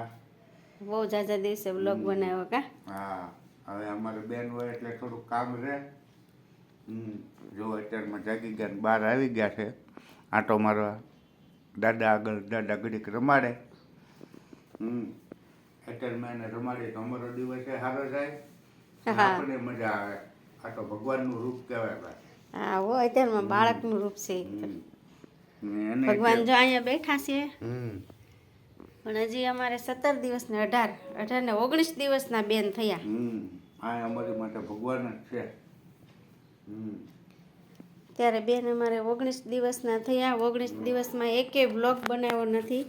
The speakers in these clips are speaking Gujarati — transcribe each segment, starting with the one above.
અત્યારમાં બહુ જાજા દિવસે બ્લોગ બનાવ્યો કા? હા. હવે અમારે બેન હોય એટલે થોડું કામ રહે. હમ. જો અત્યારમાં જાગી ગયા ને બહાર આવી ગયા છે. આંટો મારવા. દાદા આગળ દાદા ઘડીક રમાડે. અત્યારમાં એને રમાડીએ તો અમારો દિવસ સારો જાય. આપણને મજા આવે. આ તો ભગવાનનું રૂપ કહેવાય ભાઈ. હા હો અત્યારમાં બાળકનું રૂપ છે. ભગવાન જો અહીંયા બેઠા છે. હમ. પણ હજી અમારે સત્તર દિવસ ને અઢાર અઢાર ને ઓગણીસ દિવસના બેન થયા. હમ આ અમારી માટે ભગવાન જ છે. ત્યારે બેન અમારે ઓગણીસ દિવસના થયા. ઓગણીસ દિવસમાં એકેય બ્લોગ બનાવ્યો નથી.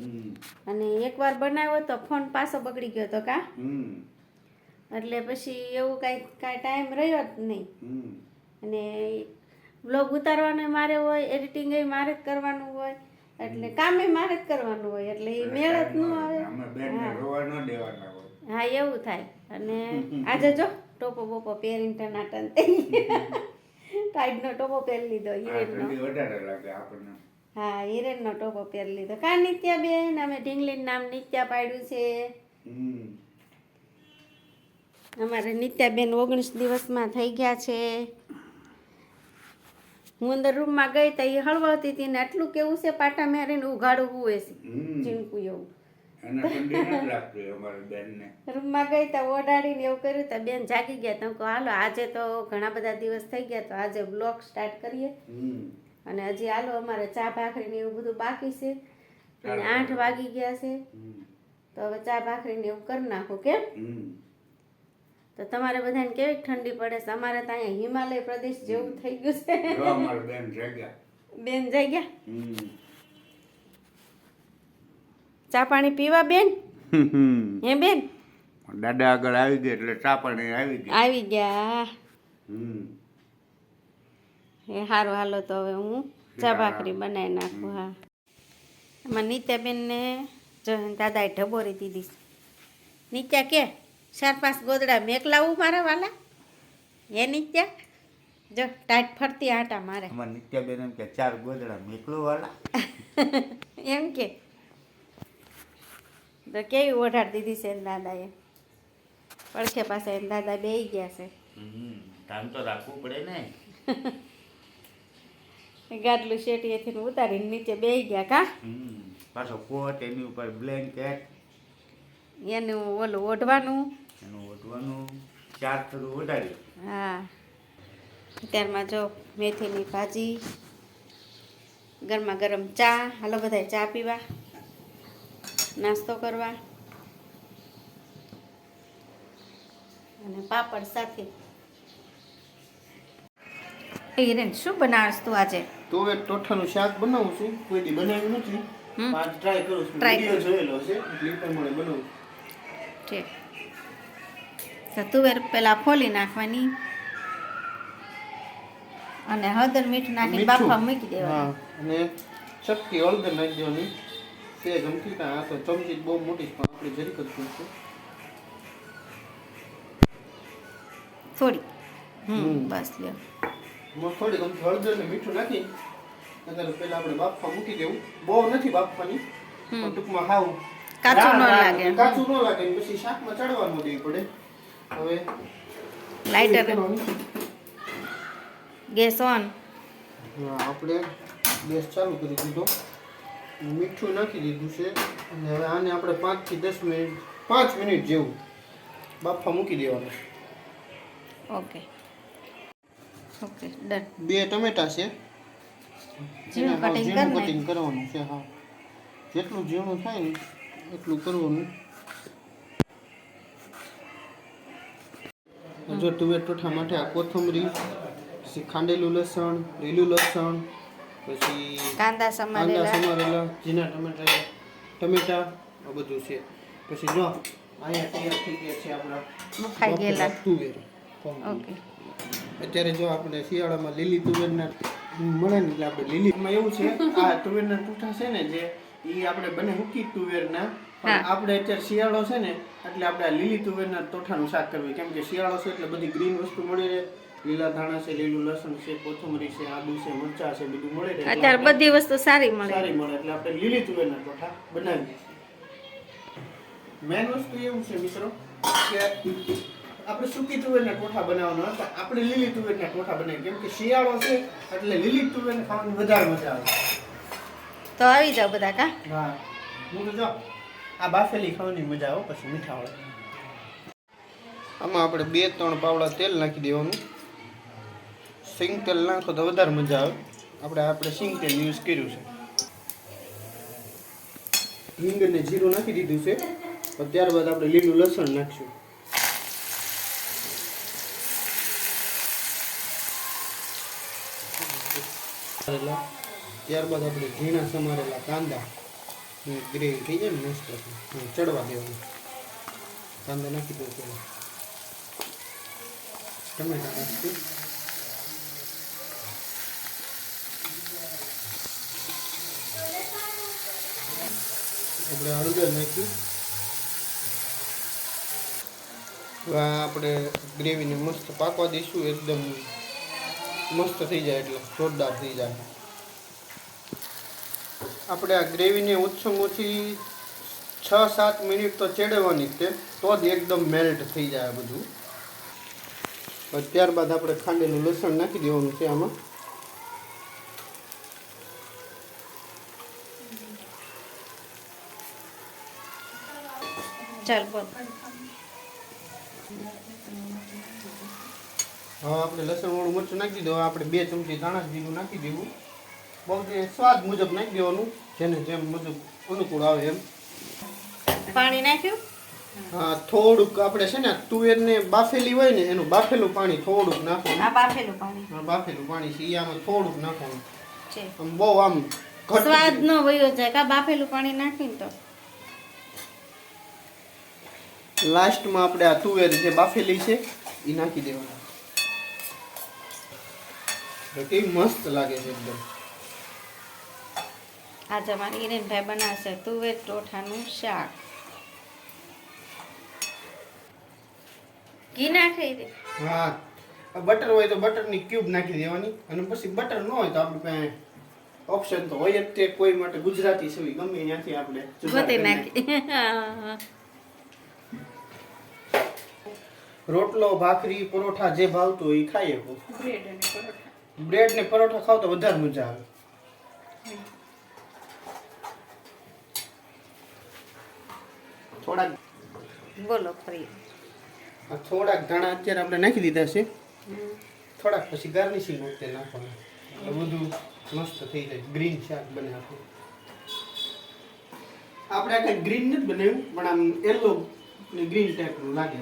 અને એકવાર બનાવ્યો તો ફોન પાછો બગડી ગયો તો કા? એટલે પછી એવું કાંઈ કાંઈ ટાઈમ રહ્યો જ નહીં. અને બ્લોગ ઉતારવાનો મારે હોય એડિટિંગ મારે જ કરવાનું હોય. એટલે કામે મારે જ કરવાનું હોય એટલે એ મેળ જ ન આવે. હા. એવું થાય. અને આજે જો ટોપો બોપો પહેરીને ટનાટન થઈ ટાઈડનો ટોપો પહેરી લીધો હિરેનનો. હા હિરેનનો ટોપો પહેરી લીધો. કા નિત્યા બેન? અમે ઢીંગલીનું નામ નિત્યા પાડ્યું છે. અમારે નિત્યાબેન ઓગણીસ દિવસમાં થઈ ગયા છે. હું અંદર રૂમમાં ગઈ તો એ હળવતી હતી ને આટલું કેવું છે પાટા મારીને ઉઘાડું હુએ છે ચીણકું એવું. રૂમમાં ગઈ તો ઓડાડીને એવું કર્યું તો બેન જાગી ગયા. તો હાલો આજે તો ઘણા બધા દિવસ થઈ ગયા તો આજે બ્લોગ સ્ટાર્ટ કરીએ. અને હજી હાલો અમારે ચા ભાખરીને એવું બધું બાકી છે. અને આઠ વાગી ગયા છે. તો હવે ચા ભાખરીને એવું કરી નાખું કેમ? તો તમારે બધાને કેવી ઠંડી પડે છે? અમારે તો અહીંયા હિમાલય પ્રદેશ જેવું થઈ ગયું છે. બેન બેન જઈ ગયા ચા પાણી પીવા બેન? હે બેન? દાદા આગળ આવી ગયા એટલે ચા પાણી આવી ગયા. આવી ગયા. એ સારું હાલો તો હવે હું ચા ભાખરી બનાવી નાખું હા. એમાં નિત્યાબેનને જો દાદાએ ઢબોરી દીધી નીચા કે? ચાર પાંચ ગોદડા મેક લાવું મારા વાલા? એ નિત્યા? જો ટાઈટ ફરતી આટા મારે. અમાર નિત્યાબેન એમ કે ચાર ગોદડા મેકલો વાળા એમ કે. તો કેવી ઓઢાડ દીધી છે એના દાદાએ? પડખે પાસે એના દાદા બે ગયા છે. હમ કામ તો રાખવું પડે ને. ગાડલું શેટીએથી ઉતારીને નીચે બે ગયા કા? પાછો કોટ એની ઉપર બ્લેન્કેટ એનું ઓલું ઓઢવાનું? એનું ઓઢવાનું ચાર થોડું ઓઢાડી હા. અત્યારમાં જો મેથીની ભાજી ગરમા ગરમ ચા હાલો બધા ચા પીવા નાસ્તો કરવા. અને પાપડ સાથે. એ હિરેન શું બનાવશ તું આજે? તો હવે ટોઠાનું શાક બનાવું છું કોઈ દી બનાવ્યું નથી. ટ્રાય કરું છું Try જોયેલો છે એટલે મને બનાવું ઠીક સતુવેર તુવેર પેલા ફોલી નાખવાની અને હળદર મીઠું નાખી. બાફા મૂકી દેવાનું. અને ચપટી હળદર નાખી દેવાની તે ગમતી આ તો ચમચી બહુ મોટી પણ આપણે જરી જોઈશું થોડી. હમ. બસ લ્યો. થોડી ગમતી હળદર ને મીઠું નાખી અત્યારે પેલા આપણે બાફવા મૂકી દેવું. બહુ નથી બાફવાની પણ ટૂંકમાં હાવ કાચું ન લાગે. કાચું ન લાગે. પછી શાકમાં ચડવા ન દેવી પડે. હવે લાઇટર ગેસ ઓન. આપણે ગેસ ચાલુ કરી દીધો. મીઠું નાખી દીધું છે. અને હવે આને આપણે પાંચથી દસ મિનિટ પાંચ મિનિટ જેવું બાફા મૂકી દેવાનું. ઓકે ઓકે ડન બે ટમેટા છે. ઝીણું કટિંગ કરવાનું છે હા. જેટલું ઝીણું થાય ને એટલું કરવાનું. જો ટોઠા માટે આ કોથમરી પછી ખાંડેલું લસણ લીલું લસણ પછી કાંદા સમારેલા. ઝીણા ટમેટા ટમેટા આ બધું છે. પછી જો અહીંયા તૈયાર થઈ ગયા છે આપણા મુખાઈ ગયેલા. તુવેર. ઓકે. અત્યારે જો આપણે શિયાળામાં લીલી તુવેરના મળે ને એટલે આપણે લીલીમાં એવું છે આ તુવેરના ટૂંઠા છે ને જે એ આપણે બંને હુકી તુવેરના. પણ આપણે અત્યારે શિયાળો છે ને એટલે આપણે આ લીલી તુવેરના તોઠાનું શાક કરવું કેમ કે શિયાળો છે એટલે બધી ગ્રીન વસ્તુ મળી રહે. લીલા ધાણા છે લીલું લસણ છે કોથમરી છે આદુ છે મરચા છે બધું મળે રહે. અત્યારે બધી વસ્તુ સારી મળે. સારી મળે એટલે આપણે લીલી તુવેરના તોઠા બનાવીએ મેન વસ્તુ એવું છે મિત્રો કે આપણે સૂકી તુવેરના ટોઠા બનાવવાના હતા. આપણે લીલી તુવેરના ટોઠા બનાવીએ. કેમ કે શિયાળો છે એટલે લીલી તુવેર ખાવાની વધારે મજા આવે. તો આવી જાઓ બધા કા? હા. હું આ બાફેલી ખાવાની મજા આવો, પછી મીઠા વાળા. આમાં આપણે બે ત્રણ પાવડા તેલ નાખી દેવાનું. સિંગ તેલ નાખો તો વધારે મજા આવે. આપણે આપણે સિંગ તેલ યુઝ કર્યું છે. હિંગ અને જીરું નાખી દીધું છે. ત્યારબાદ આપણે લીલું લસણ નાખશું. ત્યારબાદ આપણે ઝીણા સમારેલા કાંદા ગ્રેવી થઈ જાય ને મસ્ત ચડવા દેવાનું. કાંદા નાખી દો પહેલાં ટમેટા નાખશું. આપણે હળદર નાખ્યું. હવે આપણે ગ્રેવીને મસ્ત પાકવા દઈશું. એકદમ મસ્ત થઈ જાય એટલે જોરદાર થઈ જાય. આપણે આ ગ્રેવીને ઓછામાં ઓછી છ સાત મિનિટ તો ચેડવાની જ તે તો જ એકદમ મેલ્ટ થઈ જાય બધું. ત્યારબાદ આપણે ખાંડેલું લસણ નાખી દેવાનું છે આમાં. હવે આપણે લસણ વાળું મરચું નાખી દીધું. આપણે બે ચમચી ધાણા જીરું નાખી દેવું બહુ સ્વાદ મુજબ નાખી દેવાનું જેને જેમ મુજબ અનુકૂળ આવે એમ. પાણી નાખ્યું? હા થોડુંક આપણે છે ને તુવેરને બાફેલી હોય ને એનું બાફેલું પાણી થોડુંક નાખવાનું. આ બાફેલું પાણી. હા, બાફેલું પાણી છે આમાં થોડુંક નાખવાનું. છે. આમ બહુ આમ સ્વાદ નો વયો જાય કા બાફેલું પાણી નાખીને તો. લાસ્ટમાં આપણે આ તુવેર જે બાફેલી છે એ નાખી દેવાનું. કેવી મસ્ત લાગે છે એકદમ. આજે અમારે હિરેનભાઈ બનાવશે. તુવેર ટોઠાનું શાક. ઘી નાખી દે. હા. બટર હોય તો બટરની ક્યુબ નાખી દેવાની. અને પછી બટર ન હોય તો આપણે પાસે ઓપ્શન તો હોય જ તે કોઈ માટે ગુજરાતી છે ગમે ત્યાંથી આપણે ગોતે નાખી. નાખીએ. રોટલો ભાખરી પરોઠા જે ભાવતું હોય એ અને પરોઠા. બ્રેડ ને પરોઠા ખાવ તો વધારે મજા આવે. થોડાક બોલો ફરી. થોડાક ધાણા અત્યારે આપણે નાખી દીધા છે. થોડાક પછી ગાર્નિશિંગ વખતે નાખવાનું. એટલે બધું મસ્ત થઈ જાય. ગ્રીન શાક બને આખું આપણે આ કંઈ ગ્રીન નથી બનાવ્યું પણ આમ યલો ને ગ્રીન ટાઈપનું લાગે.